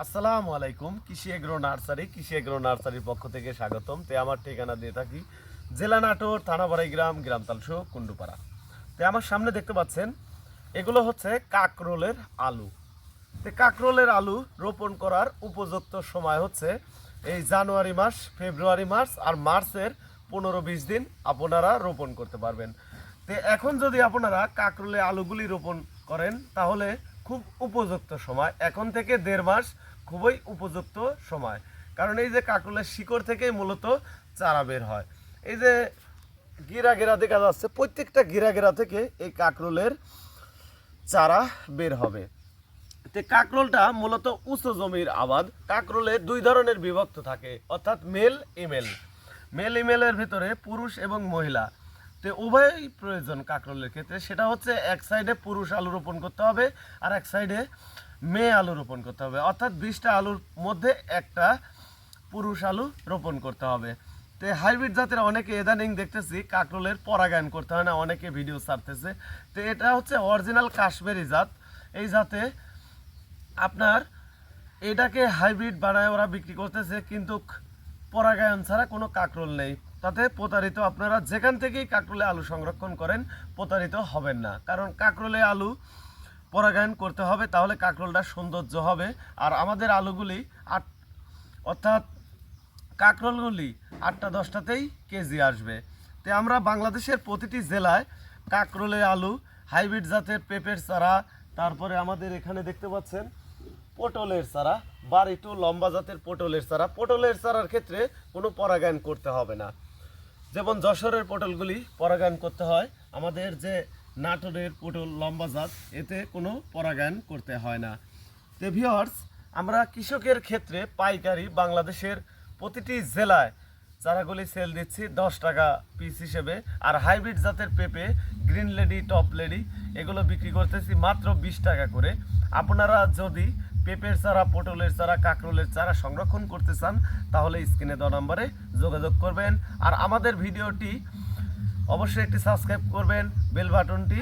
আসসালামু আলাইকুম, কৃষি এগ্রো নার্সারি, কৃষি এগ্রো নার্সারির পক্ষ থেকে স্বাগতম। তে আমার ঠিকানা দিয়ে থাকি জেলা নাটোর থানাবাড়ি গ্রাম গ্রাম তালসো কুন্ডুপাড়া তে আমার সামনে দেখতে পাচ্ছেন, এগুলো হচ্ছে কাকরোলের আলু। তে কাকরোলের আলু রোপণ করার উপযুক্ত সময় হচ্ছে এই জানুয়ারি মাস, ফেব্রুয়ারি মাস আর মার্চের পনেরো বিশ দিন আপনারা রোপণ করতে পারবেন। তে এখন যদি আপনারা কাকরোলে আলুগুলি রোপণ করেন, তাহলে খুব উপযুক্ত সময়। এখন থেকে দেড় মাস খুবই উপযুক্ত সময়। কারণ এই যে কাকরোলের শিকড় থেকেই মূলত চারা বের হয়। এই যে গিরা গেরা দেখা যাচ্ছে, প্রত্যেকটা গিরা গেরা থেকে এই কাকরোলের চারা বের হবে। তে কাকরোলটা মূলত উঁচু জমির আবাদ। কাকরোলে দুই ধরনের বিভক্ত থাকে, অর্থাৎ মেল, ইমেল। মেল, ইমেলের ভিতরে পুরুষ এবং মহিলা। তো উভয়ই প্রয়োজন কাকরোলের ক্ষেত্রে। সেটা হচ্ছে এক সাইডে পুরুষ আলু রোপণ করতে হবে আর এক সাইডে মেয়ে আলু রোপণ করতে হবে। অর্থাৎ বিশটা আলুর মধ্যে একটা পুরুষ আলু রোপণ করতে হবে। তো হাইব্রিড জাতের অনেকে ইদানিং দেখতেছি কাকরোলের পরাগায়ন করতে হয় না, অনেকে ভিডিও ছাড়তেছে। তো এটা হচ্ছে অরিজিনাল কাশ্মীরি জাত। এই জাতে আপনার এটাকে হাইব্রিড বানায় ওরা বিক্রি করতেছে, কিন্তু পরাগায়ন ছাড়া কোনো কাকরোল নেই। তাতে প্রতারিত আপনারা যেখান থেকেই কাকরোলে আলু সংরক্ষণ করেন, প্রতারিত হবেন না। কারণ কাকরোলে আলু পরাগায়ন করতে হবে, তাহলে কাঁকরোলটা সৌন্দর্য হবে। আর আমাদের আলুগুলি আট, অর্থাৎ কাঁকরোলগুলি আটটা দশটাতেই কেজি আসবে। তো আমরা বাংলাদেশের প্রতিটি জেলায় কাঁকরোলে আলু, হাইব্রিড জাতের পেঁপের চারা, তারপরে আমাদের এখানে দেখতে পাচ্ছেন পটলের চারা বার একটু লম্বা জাতের পটলের চারা। পটলের চারার ক্ষেত্রে কোনো পরাগায়ন করতে হবে না। যেমন যশোরের পটলগুলি পরাগায়ন করতে হয়, আমাদের যে নাটোরের পটল লম্বা জাত, এতে কোনো পরাগায়ন করতে হয় না। তো ভিওর্স আমরা কৃষকের ক্ষেত্রে পাইকারি বাংলাদেশের প্রতিটি জেলায় চারাগুলি সেল দিচ্ছি দশ টাকা পিস হিসেবে, আর হাইব্রিড জাতের পেঁপে গ্রিন লেডি টপ লেডি এগুলো বিক্রি করতেছি মাত্র বিশ টাকা করে। আপনারা যদি পেঁপের চারা, পটলের চারা, কাঁকরোলের চারা সংরক্ষণ করতে চান, তাহলে স্ক্রিনে দেওয়া নম্বরে যোগাযোগ করবেন। আর আমাদের ভিডিওটি অবশ্যই একটি সাবস্ক্রাইব করবেন, বেল বাটনটি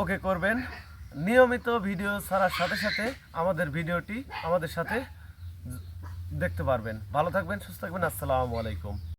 ওকে করবেন। নিয়মিত ভিডিও ছাড়ার সাথে সাথে আমাদের ভিডিওটি আমাদের সাথে দেখতে পারবেন। ভালো থাকবেন, সুস্থ থাকবেন, আসসালামু আলাইকুম।